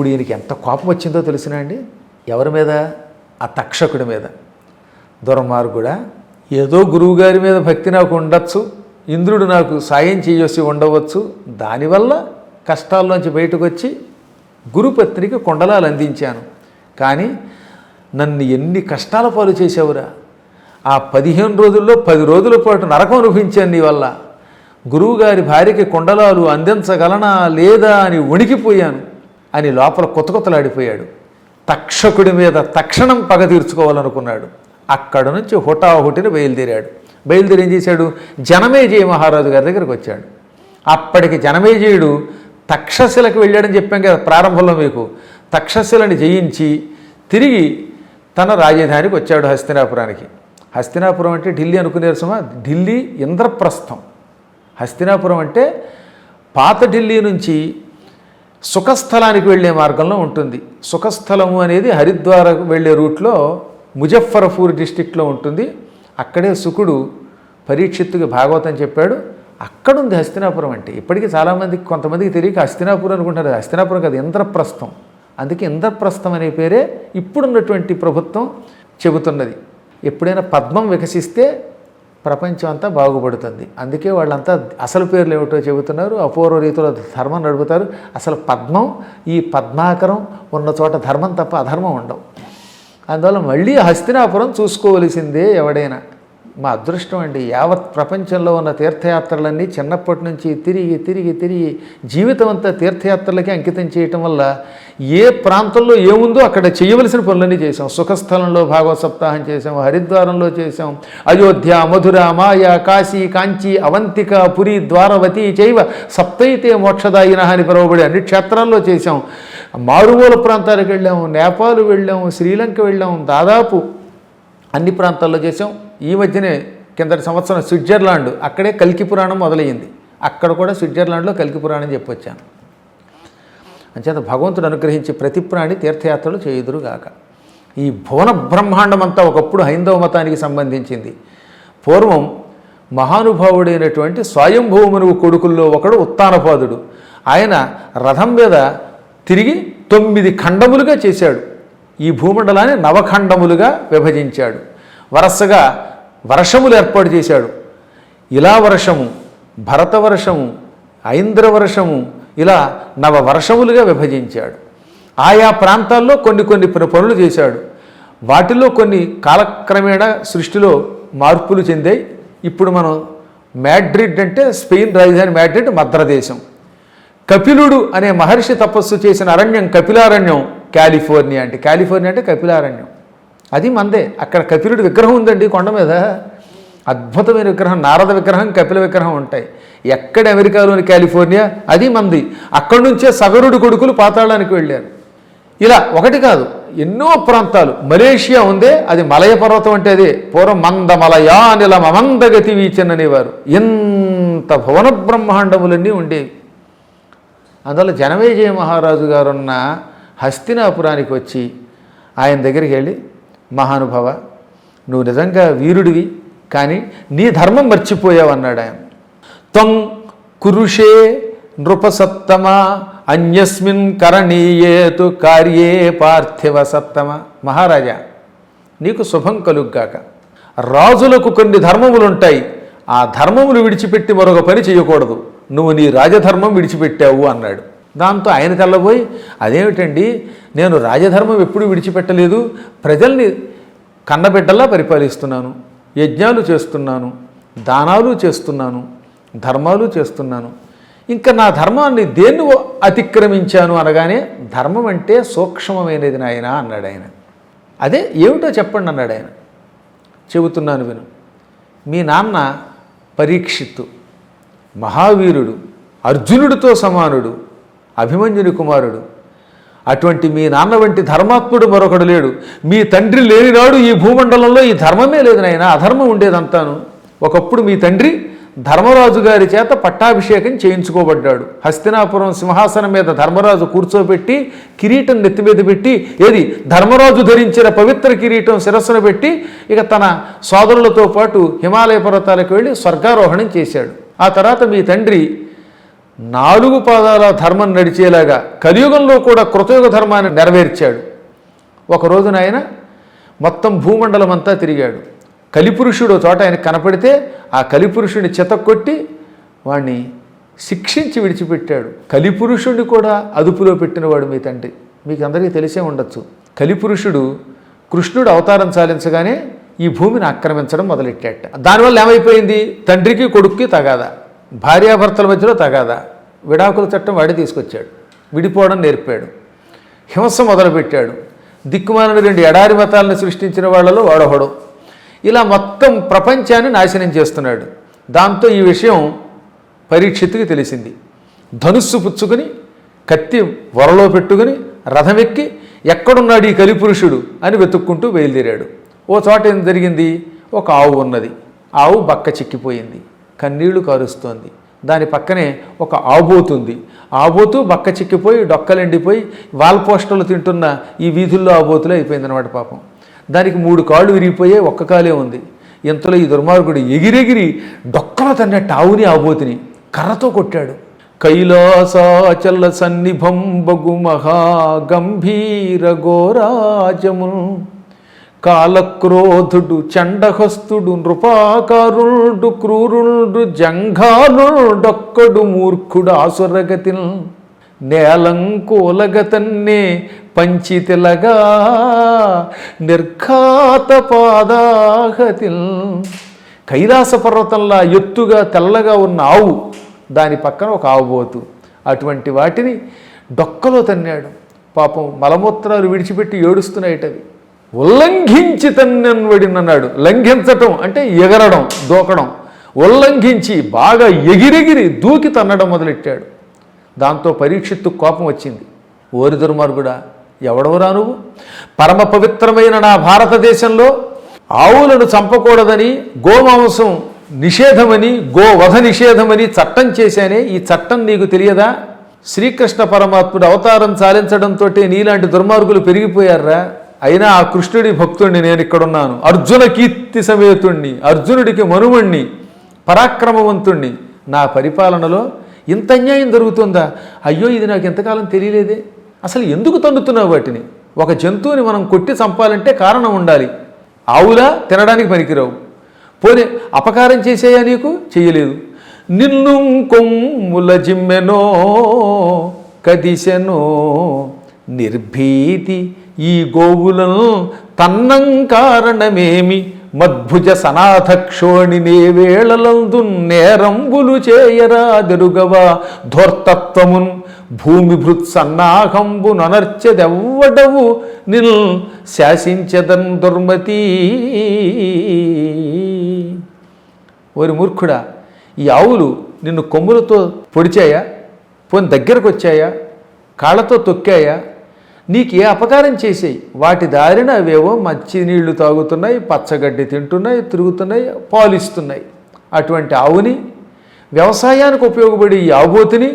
ఇప్పుడు ఈయనకి ఎంత కోపం వచ్చిందో తెలిసినా అండి? ఎవరి మీద? ఆ తక్షకుడి మీద. దుర్మార్గుడా ఏదో గురువుగారి మీద భక్తి నాకు ఉండొచ్చు ఇంద్రుడు నాకు సాయం చేయొసి ఉండవచ్చు దానివల్ల కష్టాల్లోంచి బయటకు వచ్చి గురుపత్నికి కొండలాలు అందించాను. కానీ నన్ను ఎన్ని కష్టాల పాలు చేసావురా ఆ పదిహేను రోజుల్లో పది రోజుల పాటు నరకం అనుభవించాను నీ వల్ల. గురువుగారి భార్యకి కొండలాలు అందించగలనా లేదా అని వణికిపోయాను. అని లోపల కొత్త ఆడిపోయాడు తక్షకుడి మీద తక్షణం పగ తీర్చుకోవాలనుకున్నాడు. అక్కడ నుంచి హుటాహుటిన బయలుదేరాడు. బయలుదేరి ఏం చేశాడు? జనమేజయ మహారాజు గారి దగ్గరికి వచ్చాడు. అప్పటికి జనమేజయుడు తక్షశిలకు వెళ్ళాడని చెప్పాం కదా ప్రారంభంలో మీకు. తక్షశిలని జయించి తిరిగి తన రాజధానికి వచ్చాడు హస్తినాపురానికి. హస్తినాపురం అంటే ఢిల్లీ అనుకునేరు సుమా? ఢిల్లీ ఇంద్రప్రస్థం. హస్తినాపురం అంటే పాత ఢిల్లీ నుంచి సుఖస్థలానికి వెళ్ళే మార్గంలో ఉంటుంది. సుఖస్థలము అనేది హరిద్వార వెళ్ళే రూట్లో ముజఫర్పూర్ డిస్టిక్లో ఉంటుంది. అక్కడే సుకుడు పరీక్షిత్తుకి భాగవతం చెప్పాడు. అక్కడుంది హస్తినాపురం అంటే. ఇప్పటికీ చాలామందికి కొంతమందికి తెలియక హస్తినాపురం అనుకుంటారు. హస్తినాపురం కదా ఇంద్రప్రస్థం. అందుకే ఇంద్రప్రస్థం అనే పేరే ఇప్పుడున్నటువంటి ప్రభుత్వం చెబుతున్నది. ఎప్పుడైనా పద్మం వికసిస్తే ప్రపంచం అంతా బాగుపడుతుంది. అందుకే వాళ్ళంతా అసలు పేర్లు ఏమిటో చెబుతున్నారు. అపూర్వ రీతిలో ధర్మం నడుపుతారు. అసలు పద్మం ఈ పద్మాకరం ఉన్న చోట ధర్మం తప్ప అధర్మం ఉండవు. అందువల్ల మళ్ళీ హస్తినాపురం చూసుకోవలసిందే ఎవడైనా. మా అదృష్టం అండి. యావత్ ప్రపంచంలో ఉన్న తీర్థయాత్రలన్నీ చిన్నప్పటి నుంచి తిరిగి తిరిగి తిరిగి జీవితం అంతా తీర్థయాత్రలకే అంకితం చేయటం వల్ల ఏ ప్రాంతంలో ఏముందో అక్కడ చేయవలసిన పనులన్నీ చేసాం సుఖస్థలంలో భాగవత సప్తాహం చేసాం హరిద్వారంలో చేసాం అయోధ్య మధుర మాయ కాశీ కాంచి అవంతిక పురి ద్వారవతి చైవ సప్తైతే మోక్షదాయిన అని పిలువబడి అన్ని క్షేత్రాల్లో చేసాం మారుమూల ప్రాంతాలకు వెళ్ళాము నేపాల్ వెళ్ళాము శ్రీలంక వెళ్ళాము దాదాపు అన్ని ప్రాంతాల్లో చేసాం ఈ మధ్యనే కిందటి సంవత్సరం స్విట్జర్లాండ్ అక్కడే కల్కి పురాణం మొదలయ్యింది. అక్కడ కూడా స్విట్జర్లాండ్లో కల్కి పురాణం చెప్పొచ్చాను. అంచేత భగవంతుడు అనుగ్రహించి ప్రతి ప్రాణి తీర్థయాత్రలు చేయుదురుగాక. ఈ భువన బ్రహ్మాండం అంతా ఒకప్పుడు హైందవ మతానికి సంబంధించింది. పూర్వం మహానుభావుడైనటువంటి స్వయంభూమనువు కొడుకుల్లో ఒకడు ఉత్తానపాదుడు. ఆయన రథం మీద తిరిగి తొమ్మిది ఖండములుగా చేశాడు. ఈ భూమండలాన్ని నవఖండములుగా విభజించాడు. వరసగా వర్షములు ఏర్పాటు చేశాడు. ఇలా వర్షము భరత వర్షము ఐంద్ర వర్షము ఇలా నవ వర్షములుగా విభజించాడు. ఆయా ప్రాంతాల్లో కొన్ని కొన్ని పనులు చేశాడు. వాటిలో కొన్ని కాలక్రమేణా సృష్టిలో మార్పులు చెందాయి. ఇప్పుడు మనం మ్యాడ్రిడ్ అంటే స్పెయిన్ రాజధాని మ్యాడ్రిడ్ మద్రదేశం. కపిలుడు అనే మహర్షి తపస్సు చేసిన అరణ్యం కపిలారణ్యం కాలిఫోర్నియా అంటే కాలిఫోర్నియా అంటే కపిలారణ్యం. అది మందే. అక్కడ కపిలుడి విగ్రహం ఉందండి కొండ మీద. అద్భుతమైన విగ్రహం నారద విగ్రహం కపిల విగ్రహం ఉంటాయి. ఎక్కడ అమెరికాలోని కాలిఫోర్నియా? అది మంది. అక్కడి నుంచే సగరుడు కొడుకులు పాతాళానికి వెళ్ళారు. ఇలా ఒకటి కాదు ఎన్నో ప్రాంతాలు. మలేషియా ఉందే అది మలయ పర్వతం అంటే అదే. పూర్వం మందమలయా మలయానిల మమందగతి వీచన్ అనేవారు. ఎంత భువన బ్రహ్మాండములన్నీ ఉండేవి. అందువల్ల జనమేజయ మహారాజు గారున్న హస్తినాపురానికి వచ్చి ఆయన దగ్గరికి వెళ్ళి మహానుభవ నువ్వు నిజంగా వీరుడివి కానీ నీ ధర్మం మర్చిపోయావు అన్నాడు ఆయన. త్వం కురుషే నృపసప్తమ అన్యస్మిన్ కరణీయేతు కార్యే పార్థివ సత్తమ మహారాజా నీకు శుభం కలుగ్గాక. రాజులకు కొన్ని ధర్మములుంటాయి ఆ ధర్మములు విడిచిపెట్టి మరొక పని చేయకూడదు. నువ్వు నీ రాజధర్మం విడిచిపెట్టావు అన్నాడు. దాంతో ఆయన కళ్ళబోయి అదేమిటండి? నేను రాజధర్మం ఎప్పుడు విడిచిపెట్టలేదు. ప్రజల్ని కన్నబిడ్డల్లా పరిపాలిస్తున్నాను. యజ్ఞాలు చేస్తున్నాను. దానాలు చేస్తున్నాను. ధర్మాలు చేస్తున్నాను. ఇంకా నా ధర్మాన్ని దేన్ని అతిక్రమించాను అనగానే ధర్మం అంటే సూక్ష్మమైనది నాయన అన్నాడు ఆయన. అదే ఏమిటో చెప్పండి అన్నాడు ఆయన. చెబుతున్నాను విను. మీ నాన్న పరీక్షిత్తు మహావీరుడు అర్జునుడితో సమానుడు అభిమన్యుని కుమారుడు. అటువంటి మీ నాన్న వంటి ధర్మాత్ముడు మరొకడు లేడు. మీ తండ్రి లేనినాడు ఈ భూమండలంలో ఈ ధర్మమే లేదు నాయన అధర్మం ఉండేదంతాను. ఒకప్పుడు మీ తండ్రి ధర్మరాజు గారి చేత పట్టాభిషేకం చేయించుకోబడ్డాడు. హస్తినాపురం సింహాసనం మీద ధర్మరాజు కూర్చోబెట్టి కిరీటం నెత్తి మీద పెట్టి ఏది? ధర్మరాజు ధరించిన పవిత్ర కిరీటం శిరస్సున పెట్టి ఇక తన సోదరులతో పాటు హిమాలయ పర్వతాలకు వెళ్ళి స్వర్గారోహణం చేశాడు. ఆ తర్వాత మీ తండ్రి నాలుగు పాదాల ధర్మం నడిచేలాగా కలియుగంలో కూడా కృతయుగ ధర్మాన్ని నెరవేర్చాడు. ఒక రోజున ఆయన మొత్తం భూమండలం అంతా తిరిగాడు. కలిపురుషుడు చోట ఆయన కనపడితే ఆ కలిపురుషుడిని చితక్కొట్టి వాణ్ణి శిక్షించి విడిచిపెట్టాడు. కలిపురుషుడిని కూడా అదుపులో పెట్టినవాడు మీ తండ్రి. మీకు అందరికీ తెలిసే ఉండొచ్చు. కలిపురుషుడు కృష్ణుడు అవతారం చాలించగానే ఈ భూమిని ఆక్రమించడం మొదలెట్టాట. దానివల్ల ఏమైపోయింది? తండ్రికి కొడుక్కి తగాదా. భార్యాభర్తల మధ్యలో తగాదా. విడాకుల చట్టం వాడి తీసుకొచ్చాడు. విడిపోవడం నేర్పాడు. హింస మొదలుపెట్టాడు. దిక్కుమాలని రెండు ఎడారి మతాలను సృష్టించిన వాళ్ళలో వాడొహడు ఇలా మొత్తం ప్రపంచాన్ని నాశనం చేస్తున్నాడు. దాంతో ఈ విషయం పరీక్షిత్తుకి తెలిసింది. ధనుస్సు పుచ్చుకుని కత్తి వరలో పెట్టుకుని రథమెక్కి ఎక్కడున్నాడు ఈ కలిపురుషుడు అని వెతుక్కుంటూ బయలుదేరాడు. ఓ చోట ఏం జరిగింది? ఒక ఆవు ఉన్నది. ఆవు బక్క చిక్కిపోయింది. కన్నీళ్ళు కారుస్తోంది. దాని పక్కనే ఒక ఆబోతుంది. ఆబోతు బక్క చిక్కిపోయి డొక్కలెండిపోయి వాల్ పోస్టర్లు తింటున్న ఈ వీధుల్లో ఆబోతులు అయిపోయిందనమాట పాపం. దానికి మూడు కాళ్ళు విరిగిపోయే ఒక్క కాలే ఉంది. ఇంతలో ఈ దుర్మార్గుడు ఎగిరెగిరి డొక్కల తన్నట్టు ఆవుని ఆబోతిని కర్రతో కొట్టాడు. కైలాసాచల సన్నిభం బగు మహాగంభీర ఘోరాజమును కాలక్రోధుడు చండహస్తుడు నృపాకారుడు క్రూరుడు జంఘాలుడొక్కడు మూర్ఖుడు ఆసురగతి నేలంకూలగతన్నే పంచితిలగా నిర్ఘాత పాదాహతిల్ కైలాస పర్వతంలా ఎత్తుగా తెల్లగా ఉన్న ఆవు దాని పక్కన ఒక ఆవుబోతు అటువంటి వాటిని డొక్కలో తన్నాడు. పాపం మలమూత్రాలు విడిచిపెట్టి ఏడుస్తున్నాయిటవి. ఉల్లంఘించి తన్నన్వడినన్నాడు లంఘించటం అంటే ఎగరడం దూకడం. ఉల్లంఘించి బాగా ఎగిరెగిరి దూకి తన్నడం మొదలెట్టాడు. దాంతో పరీక్షిత్తు కోపం వచ్చింది. ఓరి దుర్మార్గుడా ఎవడవరా నువ్వు? పరమ పవిత్రమైన నా భారతదేశంలో ఆవులను చంపకూడదని గోమాంసం నిషేధమని గోవధ నిషేధమని చట్టం చేశానే ఈ చట్టం నీకు తెలియదా? శ్రీకృష్ణ పరమాత్ముడు అవతారం చాలించడంతో నీలాంటి దుర్మార్గులు పెరిగిపోయారా? అయినా ఆ కృష్ణుడి భక్తుణ్ణి నేను ఇక్కడున్నాను. అర్జున కీర్తి సమేతుణ్ణి అర్జునుడికి మనుమణ్ణి పరాక్రమవంతుణ్ణి. నా పరిపాలనలో ఇంత అన్యాయం జరుగుతుందా? అయ్యో ఇది నాకు ఎంతకాలం తెలియలేదే. అసలు ఎందుకు తన్నుతున్నావు వాటిని? ఒక జంతువుని మనం కొట్టి చంపాలంటే కారణం ఉండాలి. ఆవులా? తినడానికి పనికిరావు. పోనీ అపకారం చేసేయా నీకు? చెయ్యలేదు. నిన్ను కొమ్ముల జిమ్మెనో కదిశెనో నిర్భీతి ఈ గోవులను తన్నం కారణమేమి? మద్భుజ సనాథక్షోణి నే వేళలందు నేరంబులు చేయరా దెరుగవా ధోర్తత్వమున్ భూమి భృత్ సన్నాహంబు ననర్చెదెవ్వడవు నిల్ శాసించదన్ దుర్మతి. ఓరి మూర్ఖుడా ఈ ఆవులు నిన్ను కొమ్ములతో పొడిచాయా? పోని దగ్గరకు వచ్చాయా కాళ్ళతో తొక్కాయా? నీకు ఏ అపకారం చేసేయి? వాటి దారిన అవేవో మంచినీళ్ళు తాగుతున్నాయి పచ్చగడ్డి తింటున్నాయి తిరుగుతున్నాయి పాలిస్తున్నాయి. అటువంటి ఆవుని వ్యవసాయానికి ఉపయోగపడే ఈ ఆబోతిని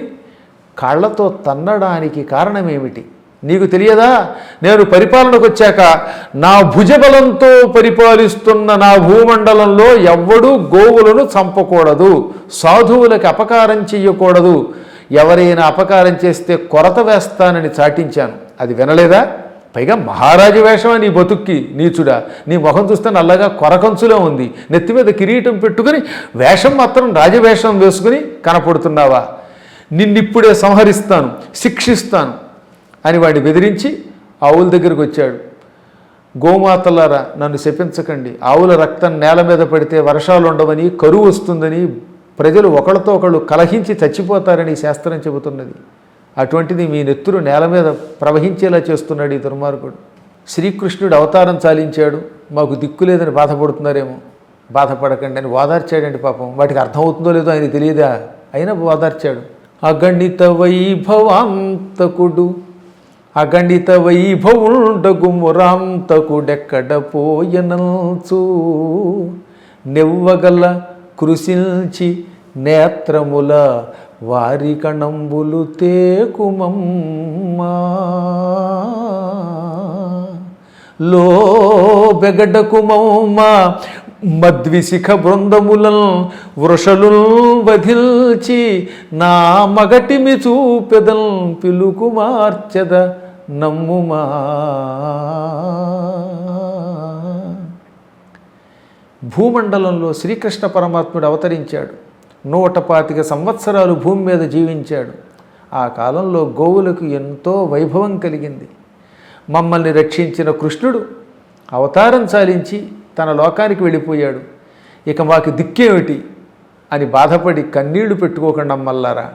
కాళ్ళతో తన్నడానికి కారణమేమిటి? నీకు తెలియదా? నేను పరిపాలనకు వచ్చాక నా భుజబలంతో పరిపాలిస్తున్న నా భూమండలంలో ఎవ్వడూ గోవులను చంపకూడదు సాధువులకు అపకారం చెయ్యకూడదు. ఎవరైనా అపకారం చేస్తే కొరత వేస్తానని చాటించాను. అది వినలేదా? పైగా మహారాజు వేషమా నీ బతుక్కి నీచుడా? నీ మొహం చూస్తే నల్లగా కొరకంచులో ఉంది. నెత్తి మీద కిరీటం పెట్టుకుని వేషం మాత్రం రాజవేషం వేసుకుని కనపడుతున్నావా? నిన్నిప్పుడే సంహరిస్తాను శిక్షిస్తాను అని వాడిని బెదిరించి ఆవుల దగ్గరికి వచ్చాడు. గోమాతలారా నన్ను శపించకండి. ఆవుల రక్తం నేల మీద పడితే వర్షాలు ఉండవని కరువు వస్తుందని ప్రజలు ఒకళ్ళతో ఒకళ్ళు కలహించి చచ్చిపోతారని శాస్త్రం చెబుతున్నది. అటువంటిది మీ నెత్తురు నేల మీద ప్రవహించేలా చేస్తున్నాడు ఈ దుర్మార్గుడు. శ్రీకృష్ణుడు అవతారం చాలించాడు. మాకు దిక్కు లేదని బాధపడుతున్నారేమో. బాధపడకండి అని ఓదార్చాడండి పాపం. వాటికి అర్థమవుతుందో లేదో ఆయన తెలియదా? అయినా ఓదార్చాడు. అగణిత వైభవాంతకుడు అగణిత వైభవుండగు మురాంతకుడెక్కడ పోయనల్చు? నెవ్వగల కృషించి నేత్రముల వారి కణంబులు తేకుమమ్మా. లో బెగడకుమమ్మ మద్విశిఖ బృందములం వృషలు వధిల్చి నా మగటిమి చూపెదల్ పిలుకుమార్చెద నమ్ముమా. భూమండలంలో శ్రీకృష్ణ పరమాత్ముడు అవతరించాడు. నూట పాతిక సంవత్సరాలు భూమి మీద జీవించాడు. ఆ కాలంలో గోవులకు ఎంతో వైభవం కలిగింది. మమ్మల్ని రక్షించిన కృష్ణుడు అవతారం చాలించి తన లోకానికి వెళ్ళిపోయాడు. ఇక మాకు దిక్కేమిటి? అని బాధపడి కన్నీళ్ళు పెట్టుకోకుండా అమ్మల్లారా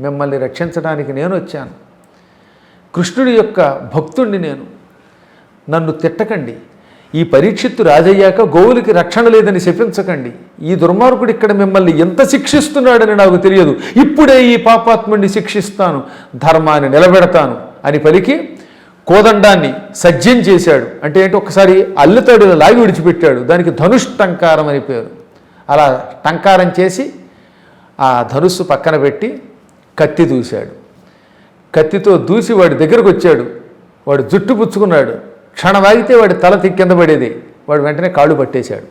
మిమ్మల్ని రక్షించడానికి నేను వచ్చాను. కృష్ణుడి యొక్క భక్తుణ్ణి నేను. నన్ను తిట్టకండి. ఈ పరీక్షిత్తు రాజయ్యాక గోవులకి రక్షణ లేదని శపించకండి. ఈ దుర్మార్గుడు ఇక్కడ మిమ్మల్ని ఎంత శిక్షిస్తున్నాడని నాకు తెలియదు. ఇప్పుడే ఈ పాపాత్ముడిని శిక్షిస్తాను. ధర్మాన్ని నిలబెడతాను అని పలికి కోదండాన్ని సజ్జం చేశాడు. అంటే ఏంటి? ఒకసారి అల్లుతాడు లాగి విడిచిపెట్టాడు. దానికి ధనుష్ టంకారం అని పేరు. అలా టంకారం చేసి ఆ ధనుస్సు పక్కన పెట్టి కత్తి దూశాడు. కత్తితో దూసి వాడి దగ్గరకు వచ్చాడు. వాడు జుట్టు పుచ్చుకున్నాడు. క్షణమాగితే వాడి తల తిక్కింద కింద పడేది. వాడు వెంటనే కాళ్ళు పట్టేశాడు.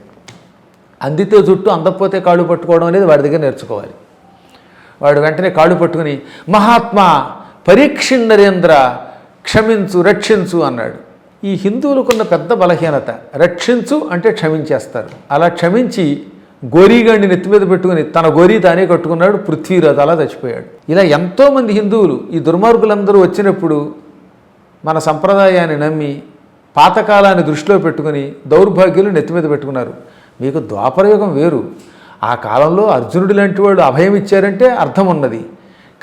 అందితే జుట్టు అందకపోతే కాళ్ళు పట్టుకోవడం అనేది వాడి దగ్గర నేర్చుకోవాలి. వాడు వెంటనే కాళ్ళు పట్టుకుని మహాత్మా పరీక్షిణ్ నరేంద్ర క్షమించు రక్షించు అన్నాడు. ఈ హిందువులకున్న పెద్ద బలహీనత రక్షించు అంటే క్షమించేస్తారు. అలా క్షమించి గోరీగాడిని నెత్తి మీద పెట్టుకుని తన గోరీ తానే కట్టుకున్నాడు పృథ్వీరాజు అలా చచ్చిపోయాడు. ఇలా ఎంతోమంది హిందువులు ఈ దుర్మార్గులందరూ వచ్చినప్పుడు మన సంప్రదాయాన్ని నమ్మి పాతకాలాన్ని దృష్టిలో పెట్టుకుని దౌర్భాగ్యులు నెత్తి మీద పెట్టుకున్నారు. మీకు ద్వాపరయుగం వేరు. ఆ కాలంలో అర్జునుడు లాంటి వాళ్ళు అభయం ఇచ్చారంటే అర్థం ఉన్నది.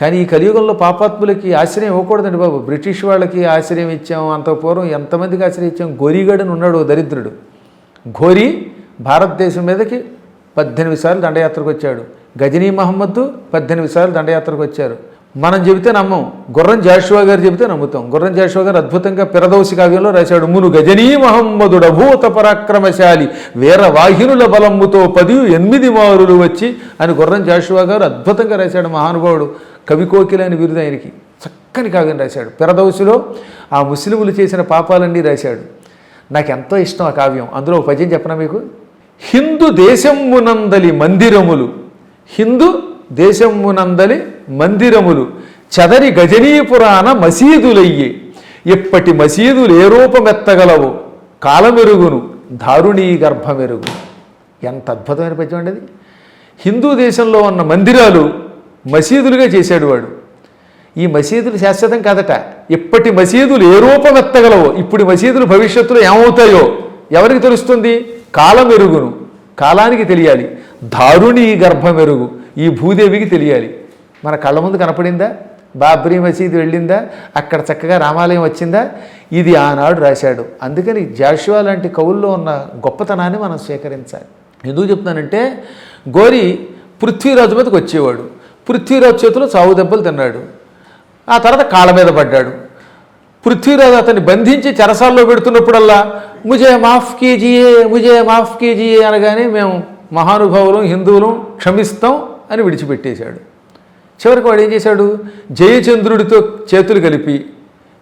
కానీ ఈ కలియుగంలో పాపాత్ములకి ఆశ్రయం ఇవ్వకూడదండి బాబు. బ్రిటిష్ వాళ్ళకి ఆశ్రయం ఇచ్చాం అంత పూర్వం ఎంతమందికి ఆశ్రయం ఇచ్చాం? గోరీగడని ఉన్నాడు దరిద్రుడు. ఘోరీ భారతదేశం మీదకి పద్దెనిమిది సార్లు దండయాత్రకు వచ్చాడు. గజనీ మహమ్మద్ పద్దెనిమిది సార్లు దండయాత్రకు వచ్చారు. మనం చెబితే నమ్మం. గుర్రం జాషువా గారు చెబితే నమ్ముతాం. గుర్రం జాషువా గారు అద్భుతంగా పిరదోసి కావ్యంలో రాశాడు. మును గజనీ మహమ్మదుడు అభూత పరాక్రమశాలి వీర వాహినుల బలమ్ముతో పది ఎనిమిది మారులు వచ్చి అని గుర్రం జాషువా గారు అద్భుతంగా రాశాడు. మహానుభావుడు కవికోకిల అని బిరుదు ఆయనకి చక్కని కావ్యం రాశాడు. పిరదోసిలో ఆ ముస్లిములు చేసిన పాపాలన్నీ రాశాడు. నాకు ఎంతో ఇష్టం ఆ కావ్యం. అందులో ఒక పద్యం చెప్పనా మీకు? హిందూ దేశమునందలి మందిరములు. హిందూ దేశమునందలి మందిరములు చదరి గజనీపురాణ మసీదులయ్యే. ఇప్పటి మసీదులు ఏ రూపమెత్తగలవు కాలమెరుగును దారుణీ గర్భమెరుగు. ఎంత అద్భుతమైన పద్యం అండి అది. హిందూ దేశంలో ఉన్న మందిరాలు మసీదులుగా చేశాడు వాడు. ఈ మసీదులు శాశ్వతం కాదట. ఇప్పటి మసీదులు ఏ రూపమెత్తగలవో ఇప్పుడు మసీదులు భవిష్యత్తులో ఏమవుతాయో ఎవరికి తెలుస్తుంది? కాలం ఎరుగును కాలానికి తెలియాలి. దారుణి గర్భం ఎరుగు ఈ భూదేవికి తెలియాలి. మన కళ్ళ ముందు కనపడిందా? బాబ్రీ మసీదు వెళ్ళిందా? అక్కడ చక్కగా రామాలయం వచ్చిందా? ఇది ఆనాడు రాశాడు. అందుకని జాషువా లాంటి కవుల్లో ఉన్న గొప్పతనాన్ని మనం స్వీకరించాలి. ఎందుకు చెప్తున్నానంటే గోరి పృథ్వీరాజు మీదకి వచ్చేవాడు. పృథ్వీరాజు చేతిలో చావు దెబ్బలు తిన్నాడు. ఆ తర్వాత కాళ్ళ మీద పడ్డాడు. పృథ్వీరాజు అతన్ని బంధించి చెరసాల్లో పెడుతున్నప్పుడల్లా ముజే మాఫ్ కీజియే ముజే మాఫ్ కీజియే అనగానే మేము మహానుభావులు హిందువులు క్షమిస్తాం అని విడిచిపెట్టేశాడు. చివరికి వాడు ఏం చేశాడు? జయచంద్రుడితో చేతులు కలిపి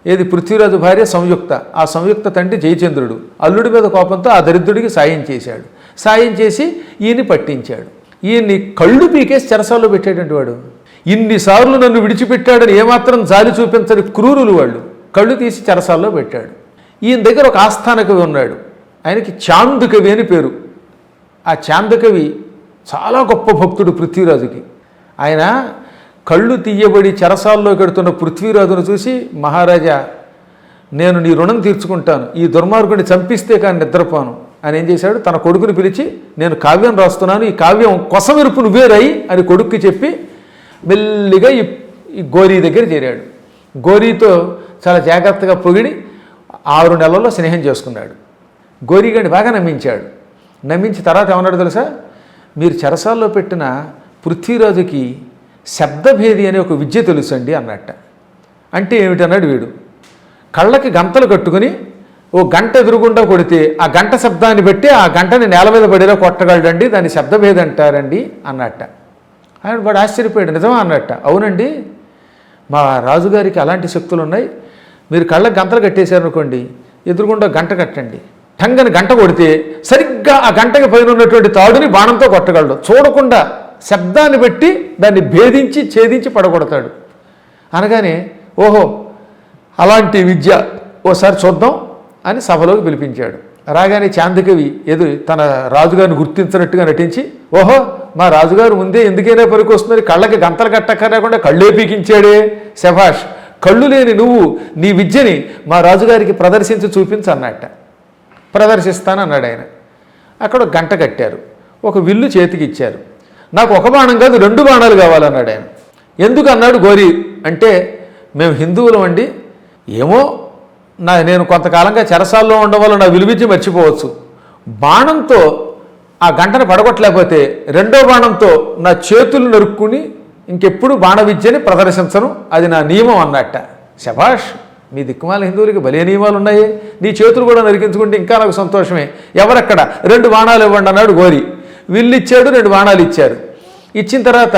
ఏది పృథ్వీరాజు భార్య సంయుక్త ఆ సంయుక్త తండ్రి జయచంద్రుడు అల్లుడి మీద కోపంతో ఆ దరిద్రుడికి సాయం చేశాడు. సాయం చేసి ఈయన్ని పట్టించాడు. ఈయన్ని కళ్ళు పీకేసి చెరసాల్లో పెట్టేటువంటి వాడు. ఇన్నిసార్లు నన్ను విడిచిపెట్టాడని ఏమాత్రం జాలి చూపించని క్రూరులు వాళ్ళు కళ్ళు తీసి చెరసాల్లో పెట్టాడు. ఈయన దగ్గర ఒక ఆస్థాన కవి ఉన్నాడు. ఆయనకి చాందుకవి అని పేరు. ఆ చాందకవి చాలా గొప్ప భక్తుడు పృథ్వీరాజుకి. ఆయన కళ్ళు తీయబడి చెరసాల్లో గడుతున్న పృథ్వీరాజును చూసి మహారాజా నేను నీ రుణం తీర్చుకుంటాను. ఈ దుర్మార్గుడిని చంపిస్తే కానీ నిద్రపోను. అని ఏం చేశాడు? తన కొడుకుని పిలిచి నేను కావ్యం రాస్తున్నాను ఈ కావ్యం కొసమెరుపు నువ్వే రాయి అని కొడుక్కి చెప్పి మెల్లిగా ఈ ఈ గోరీ దగ్గర చేరాడు. గోరీతో చాలా జాగ్రత్తగా పొగిడి ఆరు నెలల్లో స్నేహం చేసుకున్నాడు. గోరీగాడిని బాగా నమ్మించాడు. నమ్మించి తర్వాత ఏమన్నాడు తెలుసా? మీరు చెరసాల్లో పెట్టిన పృథ్వీరాజుకి శబ్దభేది అనే ఒక విద్య తెలుసండి అన్నట్ట. అంటే ఏమిటన్నాడు వీడు? కళ్ళకి గంతలు కట్టుకుని ఓ గంట ఎదురుగుండా కొడితే ఆ గంట శబ్దాన్ని బట్టి ఆ గంటని నేల మీద పడేలా కొట్టగలడండి దాన్ని శబ్దభేది అంటారండి అన్నట్ట. ఆయన వాడు ఆశ్చర్యపోయాడు నిజమా అన్నట్ట? అవునండి. మా రాజుగారికి అలాంటి శక్తులు ఉన్నాయి మీరు కళ్ళకి గంతలు కట్టేశారనుకోండి ఎదురుగుండా గంట కట్టండి. టంగని గంట కొడితే సరిగ్గా ఆ గంటకి పైన ఉన్నటువంటి తాడుని బాణంతో కొట్టగలడు. చూడకుండా శబ్దాన్ని బట్టి దాన్ని భేదించి ఛేదించి పడగొడతాడు. అనగానే ఓహో అలాంటి విద్య ఓసారి చూద్దాం అని సభలోకి పిలిపించాడు. రాగానే చాందకవి ఎదు తన రాజుగారిని గుర్తించినట్టుగా నటించి ఓహో మా రాజుగారు ముందే ఎందుకైనా పనికి వస్తున్నారు కళ్ళకి గంతలు కట్టక్కర్లేకుండా కళ్ళే పీకించాడే శభాష్. కళ్ళు లేని నువ్వు నీ విద్యని మా రాజుగారికి ప్రదర్శించి చూపించు అన్నట్ట. ప్రదర్శిస్తానన్నాడు ఆయన అక్కడ గంట కట్టారు. ఒక విల్లు చేతికి ఇచ్చారు నాకు ఒక బాణం కాదు రెండు బాణాలు కావాలన్నాడు ఆయన. ఎందుకు అన్నాడు గోరి? అంటే మేము హిందువులం అండి. ఏమో నా నేను కొంతకాలంగా చెరసాల్లో ఉండడం వల్ల నా విలువిద్య మర్చిపోవచ్చు. బాణంతో ఆ గంటను పడగొట్టలేకపోతే రెండో బాణంతో నా చేతులు నరుక్కుని ఇంకెప్పుడు బాణ విద్యని ప్రదర్శించను అది నా నియమం అన్నట్ట. శభాష్ మీ దిక్కుమాల హిందువులకి భలే నియమాలు ఉన్నాయి. నీ చేతులు కూడా నరికించుకుంటే ఇంకా నాకు సంతోషమే. ఎవరక్కడ? రెండు బాణాలు ఇవ్వండి అన్నాడు గోరి. విల్లు ఇచ్చాడు రెండు బాణాలు ఇచ్చారు. ఇచ్చిన తర్వాత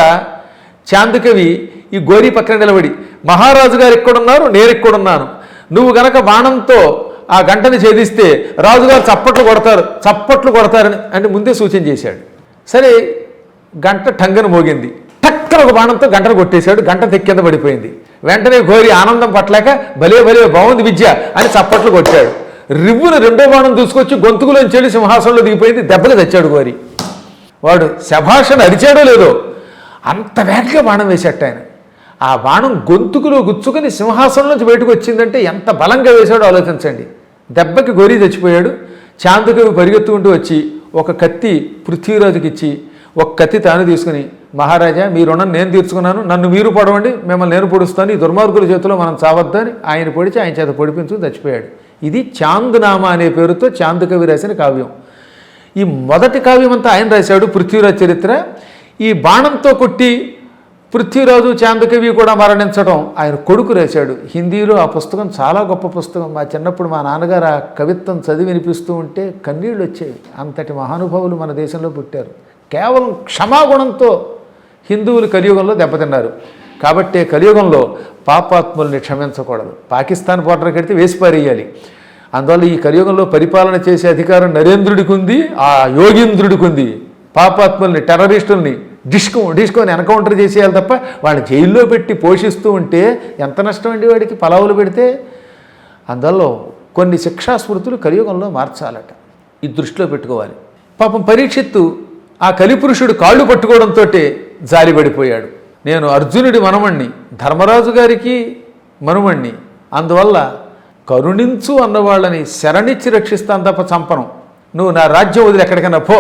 చాందుకవి ఈ గోరి పక్కన నిలబడి మహారాజు గారు ఎక్కడున్నారు? నేను ఎక్కడున్నాను. నువ్వు గనక బాణంతో ఆ గంటని ఛేదిస్తే రాజుగారు చప్పట్లు కొడతారు చప్పట్లు కొడతారని అంటే ముందే సూచన చేశాడు. సరే గంట టంగను మోగింది. టక్కన ఒక బాణంతో గంటను కొట్టేశాడు గంట తెక్కింద పడిపోయింది. వెంటనే గోరి ఆనందం పట్టలేక భలే భలే బాగుంది విద్య అని చప్పట్లు కొట్టాడు. రివ్వును రెండో బాణం దూసుకొచ్చి గొంతుకులోని చెల్లి సింహాసనంలో దిగిపోయింది దెబ్బలు తెచ్చాడు గోరి. వాడు శభాషను అరిచాడో లేదో అంత వేగంగా బాణం వేసేట ఆయన. ఆ బాణం గొంతుకులో గుచ్చుకొని సింహాసనం నుంచి బయటకు వచ్చిందంటే ఎంత బలంగా వేశాడో ఆలోచించండి. దెబ్బకి గోరి చచ్చిపోయాడు చాందుకవి పరిగెత్తుకుంటూ వచ్చి ఒక కత్తి పృథ్వీరాజుకి ఇచ్చి ఒక కత్తి తాను తీసుకుని మహారాజా మీ రుణం నేను తీర్చుకున్నాను. నన్ను మీరు పొడవండి. మిమ్మల్ని నేను పొడుస్తాను. ఈ దుర్మార్గుల చేతిలో మనం చావద్దని ఆయన పొడిచి ఆయన చేత పొడిపించుకుని చచ్చిపోయాడు. ఇది చాందునామా అనే పేరుతో చాందకవి రాసిన కావ్యం. ఈ మొదటి కావ్యం అంతా ఆయన రాశాడు పృథ్వీరాజ్ చరిత్ర. ఈ బాణంతో కొట్టి పృథ్వీరాజు చాందకవి కూడా మరణించడం ఆయన కొడుకు రాశాడు. హిందీలో ఆ పుస్తకం చాలా గొప్ప పుస్తకం. మా చిన్నప్పుడు మా నాన్నగారు ఆ కవిత్వం చదివి వినిపిస్తూ ఉంటే కన్నీళ్ళు వచ్చాయి. అంతటి మహానుభావులు మన దేశంలో పుట్టారు. కేవలం క్షమాగుణంతో హిందువులు కలియుగంలో దెబ్బతిన్నారు. కాబట్టే కలియుగంలో పాపాత్ముల్ని క్షమించకూడదు. పాకిస్తాన్ బోర్డర్ కడితే వేసి పారేయాలి అందువల్ల ఈ కలియుగంలో పరిపాలన చేసే అధికారం నరేంద్రుడికి ఉంది ఆ యోగేంద్రుడికి ఉంది పాపాత్ముల్ని టెర్రరిస్టుల్ని డిస్కో డిస్కోని ఎన్కౌంటర్ చేసేయాలి తప్ప వాళ్ళని జైల్లో పెట్టి పోషిస్తూ ఉంటే ఎంత నష్టం అండి వాడికి పలావులు పెడితే? అందువల్ల కొన్ని శిక్షాస్మృతులు కలియుగంలో మార్చాలట. ఈ దృష్టిలో పెట్టుకోవాలి. పాపం పరీక్షిత్తు ఆ కలిపురుషుడు కాళ్ళు పట్టుకోవడంతో జారిపడిపోయాడు నేను అర్జునుడి మనమణ్ణి ధర్మరాజు గారికి మనుమణ్ణి అందువల్ల కరుణించు అన్నవాళ్ళని శరణిచ్చి రక్షిస్తాను తప్ప చంపను. నువ్వు నా రాజ్యం వదిలి ఎక్కడికైనా పో.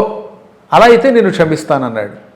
అలా అయితే నేను క్షమిస్తానన్నాడు.